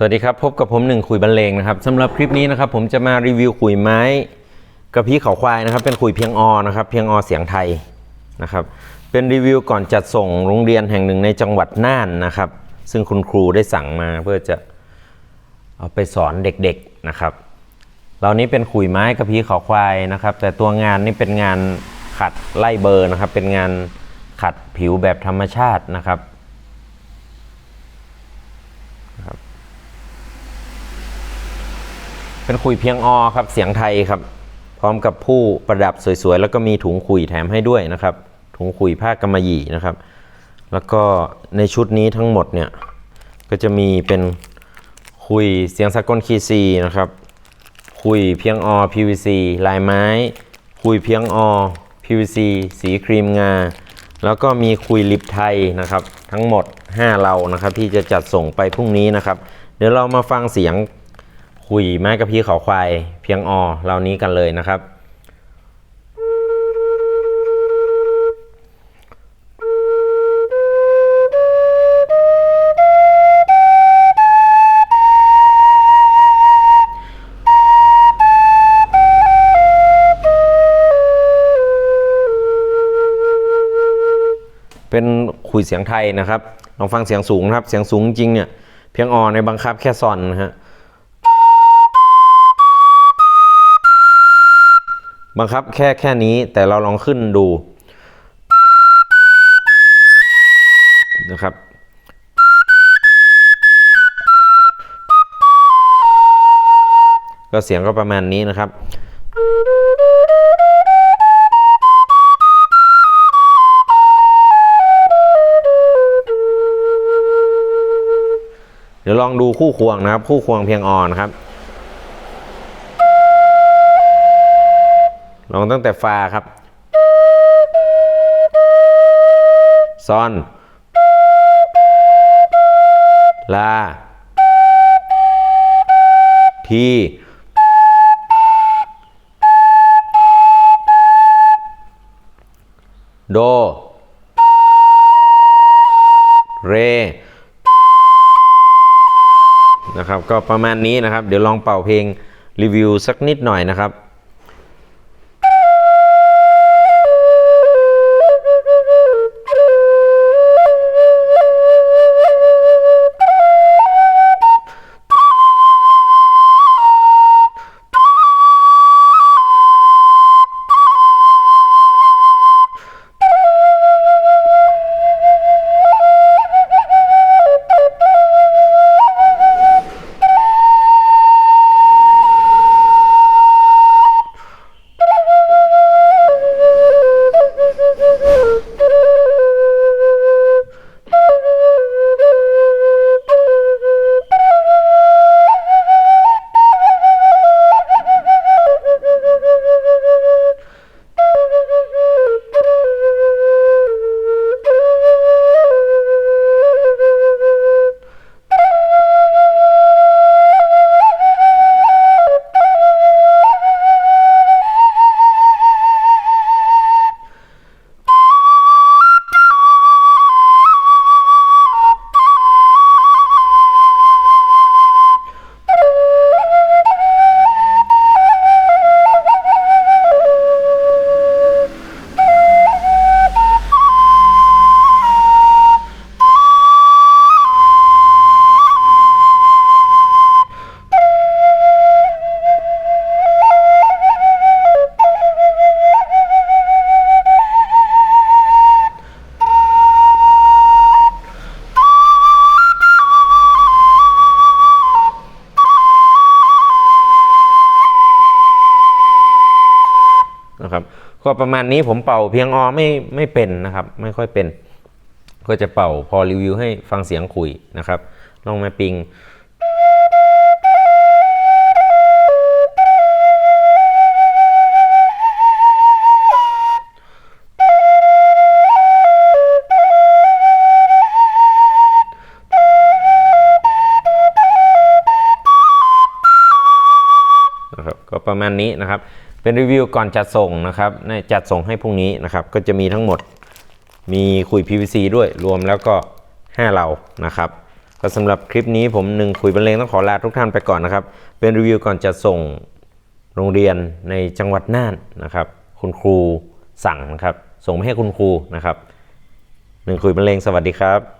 สวัสดีครับ พบกับผมหนึ่งคุยบรรเลงนะครับสำหรับคลิปนี้นะครับผมจะมารีวิวขุยไม้กระพี้เขาควายนะครับ เป็นขุยเพียงอนะครับ เพียงอเสียงไทยนะครับ เป็นรีวิวก่อนจัดส่งโรงเรียนแห่งหนึ่งในจังหวัดน่านนะครับ ซึ่งคุณครูได้สั่งมาเพื่อจะเอาไปสอนเด็กๆนะครับเหล่านี้เป็นขุยไม้กระพี้เขาควายนะครับ แต่ตัวงานนี่เป็นงานขัดไล่เบอร์นะครับ เป็นงานขัดผิวแบบธรรมชาตินะครับ เป็นขุยเพียงอครับ เสียงไทยครับ พร้อมกับผู้ประดับสวยๆ แล้วก็มีถุงขุยแถมให้ด้วยนะครับ ถุงขุยผ้ากำมะหยี่นะครับ แล้วก็ในชุดนี้ทั้งหมดเนี่ยก็จะมีเป็นขุยเสียงสากลคีซีนะครับขุยเพียงอ PVC ลายไม้ขุยเพียงอ PVC สีครีมงา แล้วก็มีคุยลิปไทยนะครับ ทั้งหมด 5 เรานะครับ ที่จะจัดส่งไปพรุ่งนี้นะครับ เดี๋ยวเรามาฟังเสียง คุยไม้กระพี้เขาควายเพียงอเหล่านี้กันเลยนะครับเป็นคุยเสียงไทยนะครับ ลองฟังเสียงสูงนะครับ เสียงสูงจริงเนี่ย เพียงออในบังคับแค่ซอนนะฮะ บังคับแค่แค่นี้แต่เราลองขึ้นดูนะครับ ก็เสียงก็ประมาณนี้นะครับเดี๋ยวลองดูคู่ควงนะครับ คู่ควงเพียงอ่อนครับ ลองตั้งแต่ฟาครับ ซอน ลา ที โด เร นะครับ ก็ประมาณนี้นะครับ เดี๋ยวลองเป่าเพลงรีวิวสักนิดหน่อยนะครับ ก็ประมาณนี้ผมเป่าเพียงออไม่ไม่เป็นนะครับ ไม่ค่อยเป็น ก็จะเป่าพอรีวิวให้ฟังเสียงคุยนะครับลองมาปิงนะครับก็ประมาณนี้นะครับ เป็นรีวิวก่อนจัดส่งนะครับในจัดส่งให้พรุ่งนี้นะครับ ก็จะมีทั้งหมดมีขุย PVC ด้วยรวมแล้วก็ 5 เรานะครับก็สำหรับคลิปนี้ผมหนึ่งคุยบรรเลงต้องขอลาทุกท่านไปก่อนนะครับ เป็นรีวิวก่อนจะส่งโรงเรียนในจังหวัดน่านนะครับ คุณครูสั่งนะครับ ส่งไปให้คุณครูนะครับหนึ่งคุยบรรเลงสวัสดีครับ